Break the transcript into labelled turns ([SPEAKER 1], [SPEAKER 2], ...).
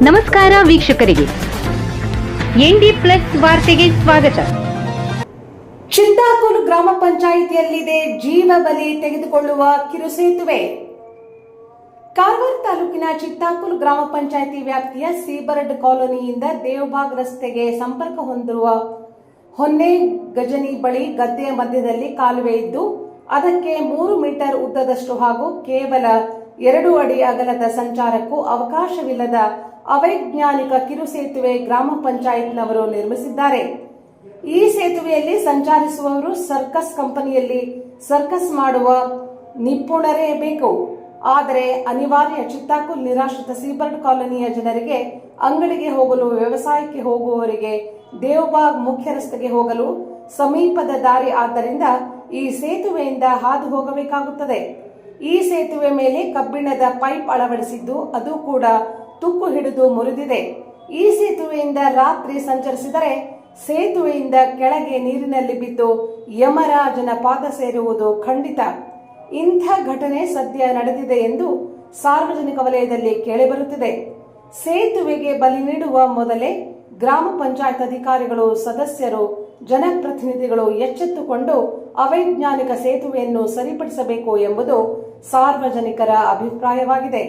[SPEAKER 1] ನಮಸ್ಕಾರ ವೀಕ್ಷಕರಿಗೆ. ND plus ವಾರ್ತೆಗೆ ಸ್ವಾಗತ.
[SPEAKER 2] ಚಿತ್ತಾಕೂರು ಗ್ರಾಮ ಪಂಚಾಯಿತಿಯಲ್ಲಿದೆ ಜೀವ ಬಲಿ ತೆಗೆದುಕೊಳ್ಳುವ ಕಿರುಸೇತುವೆ. ಕಾರವಾರ ತಾಲೂಕಿನ ಚಿತ್ತಾಕೂರು ಗ್ರಾಮ ಪಂಚಾಯಿತಿ ವ್ಯಾಪ್ತಿಯ ಸೀಬರ್ಡ್ ಕಾಲೋನಿಯಿಂದ ದೇವಬಾಗ್ ರಸ್ತೆಗೆ ಸಂಪರ್ಕ ಹೊಂದಿರುವ ಹೊನ್ನೆ ಗಜನಿ ಬಳಿ ಗದ್ದೆಯ ಮಧ್ಯದಲ್ಲಿ ಕಾಲುವೆ ಇದ್ದು, ಅದಕ್ಕೆ ಮೂರು ಮೀಟರ್ ಉದ್ದದಷ್ಟು ಹಾಗೂ ಕೇವಲ ಎರಡು ಅಡಿ ಅಗಲದ ಸಂಚಾರಕ್ಕೂ ಅವಕಾಶವಿಲ್ಲದ ಅವೈಜ್ಞಾನಿಕ ಕಿರುಸೇತುವೆ ಗ್ರಾಮ ಪಂಚಾಯತ್ನವರು ನಿರ್ಮಿಸಿದ್ದಾರೆ. ಈ ಸೇತುವೆಯಲ್ಲಿ ಸಂಚರಿಸುವವರು ಸರ್ಕಸ್ ಕಂಪನಿಯಲ್ಲಿ ಸರ್ಕಸ್ ಮಾಡುವ ನಿಪುಣರೇ ಬೇಕು. ಆದರೆ ಅನಿವಾರ್ಯ ಚಿತ್ತಾಕು ನಿರಾಶ್ರಿತ ಸೀಬರ್ಡ್ ಕಾಲೋನಿಯ ಜನರಿಗೆ ಅಂಗಡಿಗೆ ಹೋಗಲು, ವ್ಯವಸಾಯಕ್ಕೆ ಹೋಗುವವರಿಗೆ ದೇವಬಾಗ್ ಮುಖ್ಯ ರಸ್ತೆಗೆ ಹೋಗಲು ಸಮೀಪದ ದಾರಿ ಆದ್ದರಿಂದ ಈ ಸೇತುವೆಯಿಂದ ಹಾದು ಹೋಗಬೇಕಾಗುತ್ತದೆ. ಈ ಸೇತುವೆ ಮೇಲೆ ಕಬ್ಬಿಣದ ಪೈಪ್ ಅಳವಡಿಸಿದ್ದು ಅದು ಕೂಡ ತುಕ್ಕು ಹಿಡಿದು ಮುರಿದಿದೆ. ಈ ಸೇತುವೆಯಿಂದ ರಾತ್ರಿ ಸಂಚರಿಸಿದರೆ ಸೇತುವೆಯಿಂದ ಕೆಳಗೆ ನೀರಿನಲ್ಲಿ ಬಿದ್ದು ಯಮರಾಜನ ಪಾದ ಸೇರುವುದು ಖಂಡಿತ. ಇಂಥ ಘಟನೆ ಸದ್ಯ ನಡೆದಿದೆ ಎಂದು ಸಾರ್ವಜನಿಕ ವಲಯದಲ್ಲಿ ಕೇಳಿಬರುತ್ತಿದೆ. ಸೇತುವೆಗೆ ಬಲಿ ನೀಡುವ ಮೊದಲೇ ಗ್ರಾಮ ಪಂಚಾಯತ್ ಅಧಿಕಾರಿಗಳು, ಸದಸ್ಯರು, ಜನಪ್ರತಿನಿಧಿಗಳು ಎಚ್ಚೆತ್ತುಕೊಂಡು ಅವೈಜ್ಞಾನಿಕ ಸೇತುವೆಯನ್ನು ಸರಿಪಡಿಸಬೇಕು ಎಂಬುದು ಸಾರ್ವಜನಿಕರ ಅಭಿಪ್ರಾಯವಾಗಿದೆ.